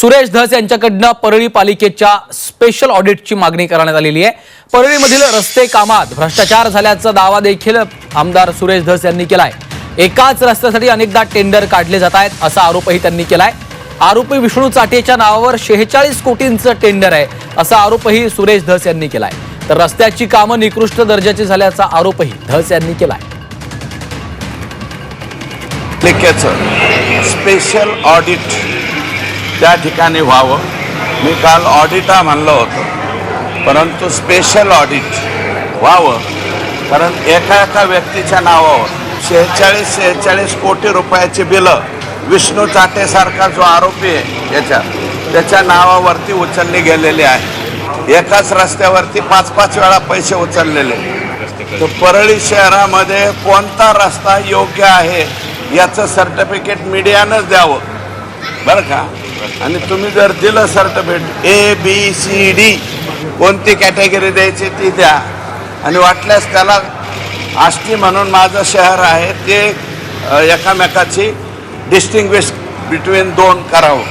सुरेश धस यांच्याकडनं परळी पालिकेच्या स्पेशल ऑडिटची मागणी करण्यात आलेली आहे. परळीमधील रस्ते कामात भ्रष्टाचार झाल्याचा दावा देखील आमदार सुरेश धस यांनी केलाय. एकाच रस्त्यासाठी अनेकदा टेंडर काढले जात आहेत असा आरोपही त्यांनी केलाय. आरोपी विष्णू चाटेच्या नावावर शेहेचाळीस कोटींचं टेंडर आहे असा आरोपही सुरेश धस यांनी केलाय. तर रस्त्याची कामं निकृष्ट दर्जाची झाल्याचा आरोपही धस यांनी केलाय. स्पेशल ऑडिट त्या ठिकाणी व्हावं. मी काल ऑडिटा म्हणलं होतं. परंतु स्पेशल ऑडिट व्हावं. कारण एका एका व्यक्तीच्या नावावर शेहेचाळीस शेहेचाळीस कोटी रुपयाची बिलं विष्णू चाटेसारखा जो आरोपी आहे याच्या त्याच्या नावावरती उचलली गेलेली आहे. एकाच रस्त्यावरती पाच पाच वेळा पैसे उचललेले. तर परळी शहरामध्ये कोणता रस्ता योग्य आहे याचं सर्टिफिकेट मीडियानंच द्यावं. बरं का? आणि तुम्ही जर दिलं certificate A B C D कोणती कॅटेगरी द्यायची ती द्या. आणि वाटल्यास त्याला आष्टी म्हणून माझं शहर आहे ते एकामेकाची डिस्टिंग्विश बिटवीन दोन करावं.